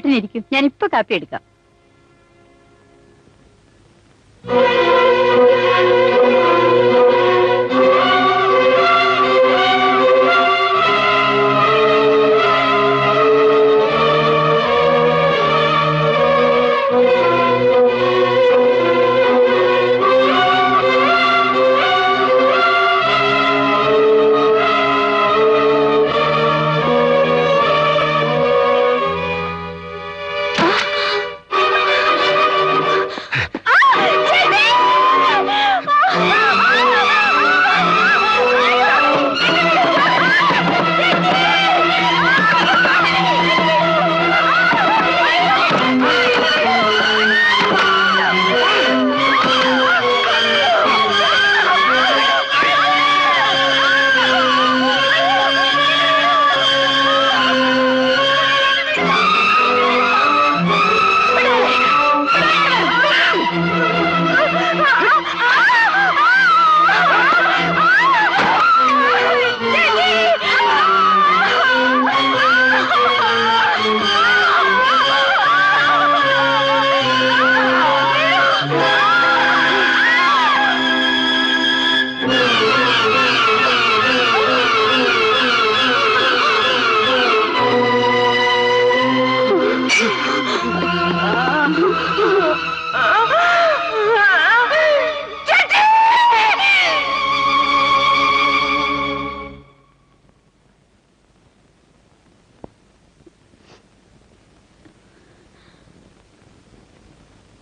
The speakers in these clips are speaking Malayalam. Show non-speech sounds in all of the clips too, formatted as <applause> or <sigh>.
ചേട്ടൻ ഇരിക്കും ഞാൻ ഇപ്പൊ കാപ്പി എടുക്കാം.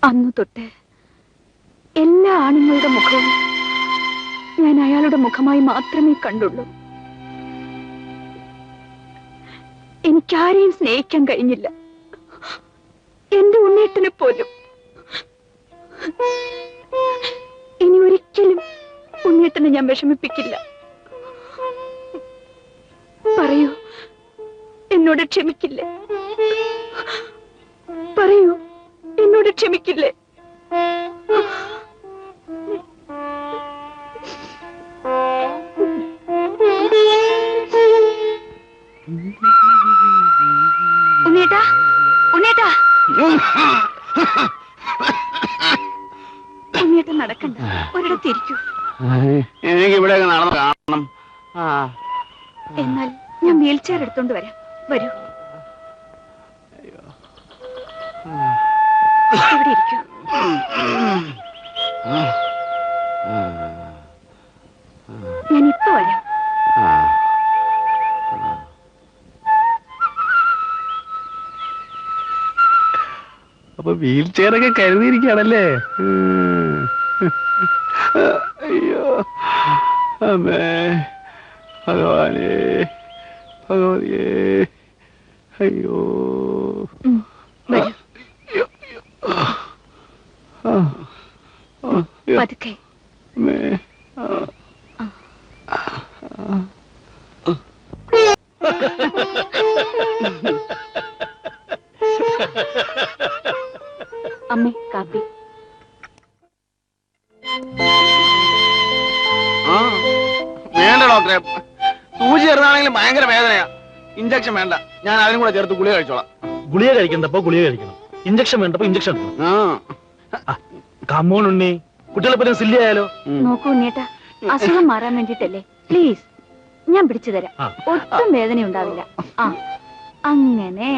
അന്നു തൊട്ട് എല്ലാ ആണുങ്ങളുടെ മുഖവും ഞാൻ അയാളുടെ മുഖമായി മാത്രമേ കണ്ടുള്ളൂ. എനിക്കാരെയും സ്നേഹിക്കാൻ കഴിഞ്ഞില്ല. എന്റെ ഉണ്ണേട്ടനെ പോലും. ഇനി ഒരിക്കലും ഉണ്ണിയേട്ടനെ ഞാൻ വിഷമിപ്പിക്കില്ല. പറയൂ. എന്നോട് ക്ഷമിക്കില്ലേ? പറയൂ. എന്നോട് ക്ഷമിക്കില്ലേ? ഉണ്ണേട്ടാ ഉണ്ണേട്ടാ ഉണ്ണേട്ടൻ നടക്കണ്ട. ഒരിടത്തിരിക്കൂ എനിക്ക് ഇവിടെ നടന്ന് കാണണം. എന്നാൽ ഞാൻ വീൽ ചെയർ എടുത്തോണ്ട് വരാം. വരൂ. ഇവിടെ ഇരിക്കൂ. ഞാൻ ഇപ്പൊ വരാം അപ്പൊ വീൽ ചെയറൊക്കെ കരുതിയിരിക്കുകയാണല്ലേ. അയ്യോ. അമ്മേ. ഭഗവാനേ. ഭഗവതിയേ അയ്യോ. പതുക്കെ. ഡോക്ടറെ സൂചി ചേർന്നാണെങ്കിൽ ഭയങ്കര വേദനയാ. ഇഞ്ചക്ഷൻ വേണ്ട. ഞാൻ അതിനും കൂടെ ചേർത്ത് ഗുളിക കഴിച്ചോളാം. ഗുളിക കഴിക്കണ്ടപ്പോ ഗുളിക കഴിക്കണം. ഇഞ്ചക്ഷൻ വേണ്ടപ്പോ ഇഞ്ചക്ഷൻ കമ്മോൺ ഉണ്ണി. കുട്ടികളെ പറ്റും സില്ലി ആയാലോ. നോക്കൂ അസുഖം മാറാൻ വേണ്ടിട്ടല്ലേ പ്ലീസ് ഞാൻ പിടിച്ചു തരാം. ഒട്ടും വേദന ഉണ്ടാവില്ല. ആ. അങ്ങനെ.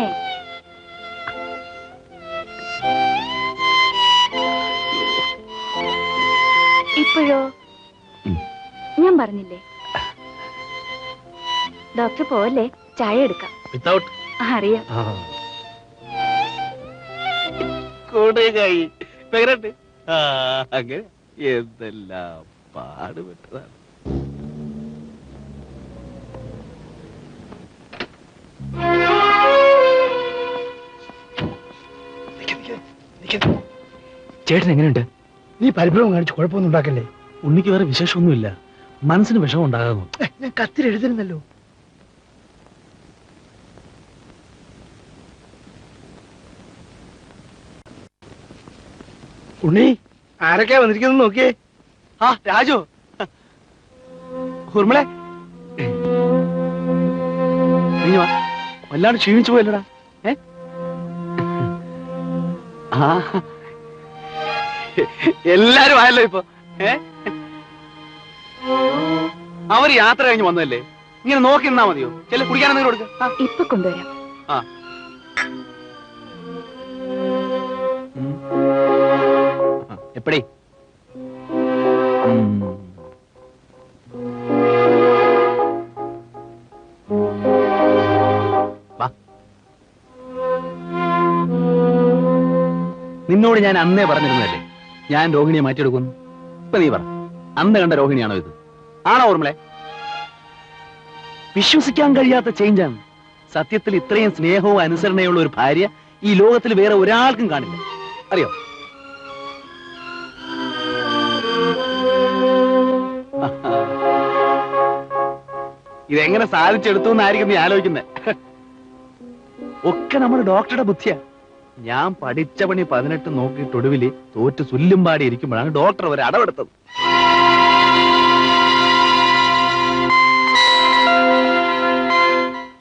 ഇപ്പോഴോ? ഞാൻ പറഞ്ഞില്ലേ? ഡോക്ടർ പോവല്ലേ? ചായ എടുക്കാം. വിത്തൗട്ട് അറിയാം. അങ്ങനെ എന്തെല്ലാം പാടുപെട്ടതാണ്. ചേട്ടൻ എങ്ങനെയുണ്ട്? നീ പരിഭ്രമം കാണിച്ച് കുഴപ്പമൊന്നും ഉണ്ടാക്കല്ലേ? ഉണ്ണിക്ക് വേറെ വിശേഷമൊന്നുമില്ല. മനസ്സിന് വിഷമം ഉണ്ടാകാമോ ഞാൻ കത്തിൽ എഴുതിരുന്നല്ലോ. ഉണ്ണി ആരൊക്കെയാ വന്നിരിക്കുന്നത് നോക്കിയേ. ആ രാജു. വാ. വല്ലാണ്ട് ക്ഷീണിച്ചു പോയല്ലടാ. ഏ? ആ. എല്ലാരും ആയല്ലോ ഇപ്പൊ. ഏ? അവർ യാത്ര കഴിഞ്ഞ് വന്നതല്ലേ? ഇങ്ങനെ നോക്കി നിന്നാ മതിയോ? ചെല്ല കുടിക്കാൻ എന്തെങ്കിലും കൊടുക്ക. ആ. ഇപ്പൊ കൊണ്ടുവരാം. ആ. വാ. നിന്നോട് ഞാൻ അന്നേ പറഞ്ഞിരുന്നല്ലേ ഞാൻ രോഹിണിയെ മാറ്റിയെടുക്കുന്നു. ഇപ്പൊ നീ പറ. അന്ന് കണ്ട രോഹിണിയാണോ ഇത്? ആണോ ഓർമ്മളെ വിശ്വസിക്കാൻ കഴിയാത്ത ചേഞ്ചാണ് സത്യത്തിൽ ഇത്രയും സ്നേഹവും അനുസരണയുള്ള ഒരു ഭാര്യ ഈ ലോകത്തിൽ വേറെ ഒരാൾക്കും കാണില്ല. അറിയോ? ഇതെങ്ങനെ സാധിച്ചെടുത്തു എന്നായിരിക്കും നീ ആലോചിക്കുന്നത് ഒക്കെ നമ്മുടെ ഡോക്ടറുടെ ബുദ്ധിയാ. ഞാൻ പഠിച്ച പണി പതിനെട്ട് നോക്കിയിട്ട് ഒടുവിൽ തോറ്റ് സുല്ലും പാടി ഇരിക്കുമ്പോഴാണ് ഡോക്ടർ ഒരു അടവെടുത്തത്.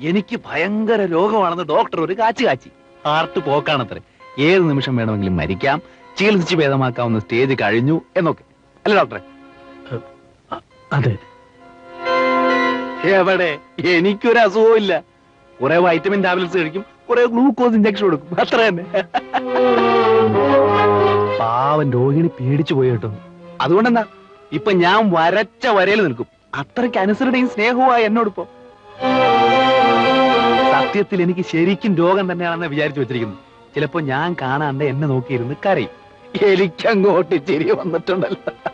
എനിക്ക് ഭയങ്കര രോഗമാണെന്ന് ഡോക്ടർ ഒരു കാച്ചു കാച്ചി. ഹാർട്ട് പോക്കാണത്രേ. ഏത് നിമിഷം വേണമെങ്കിലും മരിക്കാം ചികിത്സിച്ച് ഭേദമാക്കാവുന്ന സ്റ്റേജ് കഴിഞ്ഞു എന്നൊക്കെ. അല്ലേ ഡോക്ടറെ അതെ. എവിടെ? എനിക്കൊരു അസുഖവും ഇല്ല. കുറെ വൈറ്റമിൻ ടാബ്ലറ്റ്സ് കഴിക്കും കുറെ ഗ്ലൂക്കോസ് ഇഞ്ചക്ഷൻ കൊടുക്കും. അത്ര തന്നെ. പാവൻ രോഹിണി പേടിച്ചു പോയി കേട്ടോ. അതുകൊണ്ടെന്താ? ഇപ്പൊ ഞാൻ വരച്ച വരയിൽ നിൽക്കും. അത്രയ്ക്ക് അനുസരണയും സ്നേഹവുമായി എന്നോടിപ്പോ സത്യത്തിൽ എനിക്ക് ശരിക്കും രോഗം തന്നെയാണെന്ന് വിചാരിച്ചു വെച്ചിരിക്കുന്നു. ചിലപ്പോ ഞാൻ കാണാണ്ട് എന്നെ നോക്കിയിരുന്ന് കരയും. എനിക്കങ്ങോട്ട് ചിരി വന്നിട്ടുണ്ടല്ലോ.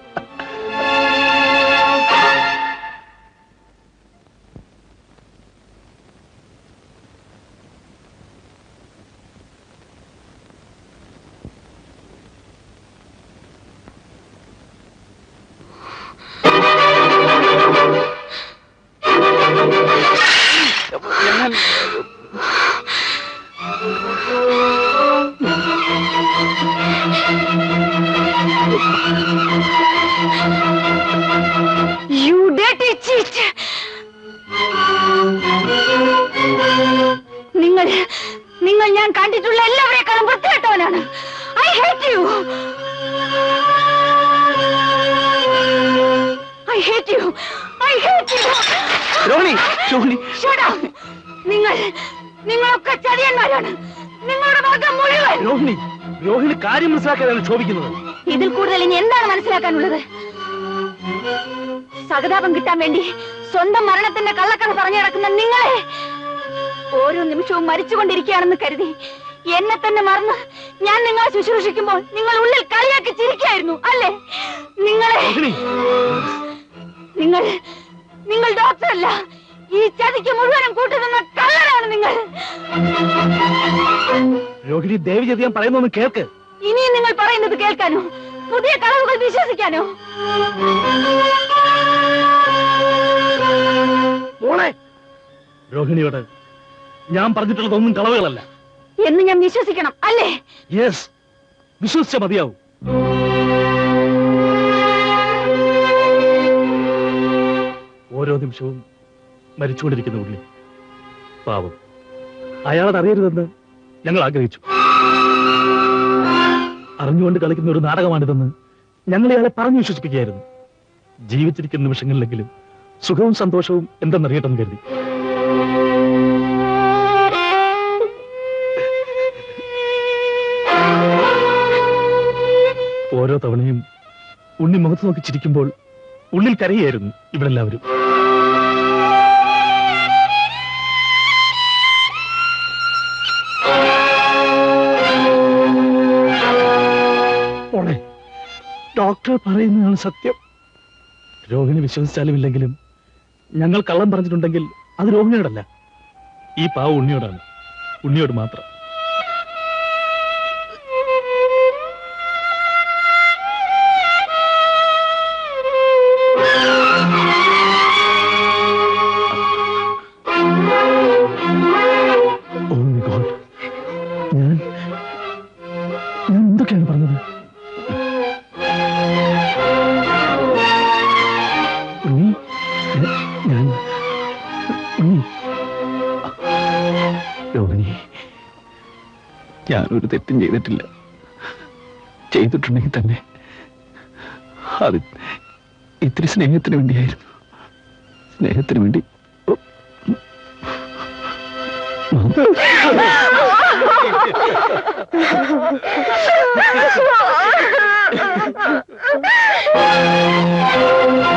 നിങ്ങളൊക്കെ ചതിയന്മാരാണ് നിങ്ങളുടെ വർഗം മുഴുവൻ. രോഹിണി രോഹിണി കാര്യം മനസ്സിലാക്കാനാണ് ക്ഷോഭിക്കുന്നത് ഇതിൽ കൂടുതൽ ഇനി എന്താണ് മനസ്സിലാക്കാനുള്ളത്? സഹതാപം കിട്ടാൻ വേണ്ടി സ്വന്തം മരണത്തിന്റെ കള്ളക്കഥ പറഞ്ഞു നടക്കുന്ന നിങ്ങളെ ഓരോ നിമിഷവും മരിച്ചുകൊണ്ടിരിക്കുകയാണെന്ന് കരുതി എന്നെ തന്നെ മറന്ന് ഞാൻ നിങ്ങളെ ശുശ്രൂഷിക്കുമ്പോൾ നിങ്ങൾ ഉള്ളിൽ കളിയാക്കി ചിരിക്കായിരുന്നു അല്ലേ? നിങ്ങളെ നിങ്ങൾ നിങ്ങൾ ഡോക്ടറല്ല. ഈ ചതിക്ക് മുഴുവനും കൂട്ടുനിന്ന കള്ളനാണ് നിങ്ങൾ. രോഹിണി ദേവി ചതി ഞാൻ പറയുന്നൊന്ന് കേൾക്ക്. ഇനിയും നിങ്ങൾ പറയുന്നത് കേൾക്കാനോ? പുതിയ കളവുകൾ വിശ്വസിക്കാനോ? മോളെ രോഹിണിയോട് ഞാൻ പറഞ്ഞിട്ടുള്ളതൊന്നും കളവുകളല്ല. എന്ന് ഞാൻ വിശ്വസിക്കണം അല്ലേ? യെസ് വിശ്വസിച്ച മതിയാവും. ഓരോ നിമിഷവും മരിച്ചുകൊണ്ടിരിക്കുന്ന ഉള്ളി പാവം. അയാളത് അറിയരുതെന്ന് ഞങ്ങൾ ആഗ്രഹിച്ചു. അറിഞ്ഞുകൊണ്ട് കളിക്കുന്ന ഒരു നാടകമാണിതെന്ന് ഞങ്ങൾ ഇയാളെ പറഞ്ഞു വിശ്വസിപ്പിക്കുകയായിരുന്നു. ജീവിച്ചിരിക്കുന്ന നിമിഷങ്ങളിലെങ്കിലും സുഖവും സന്തോഷവും എന്തെന്നറിയട്ടെന്ന് കരുതി. ഓരോ തവണയും ഉണ്ണി മുഖത്ത് നോക്കി ചിരിക്കുമ്പോൾ ഉള്ളിൽ കരയായിരുന്നു ഇവരെല്ലാവരും. ഡോക്ടർ പറയുന്നതാണ് സത്യം. രോഹിണി വിശ്വസിച്ചാലും ഇല്ലെങ്കിലും ഞങ്ങൾ കള്ളം പറഞ്ഞിട്ടുണ്ടെങ്കിൽ അത് രോഹിണിയോടല്ല. ഈ പാവ ഉണ്ണിയോടാണ്. ഉണ്ണിയോട് മാത്രം. Oh ഞാൻ എന്തൊക്കെയാണ് പറഞ്ഞത്? രോഹിണി ഞാനൊരു തെറ്റും ചെയ്തിട്ടില്ല. ചെയ്തിട്ടുണ്ടെങ്കിൽ തന്നെ അത് ഇത്തിരി സ്നേഹത്തിന് വേണ്ടിയായിരുന്നു. സ്നേഹത്തിന് വേണ്ടി. ആ <laughs>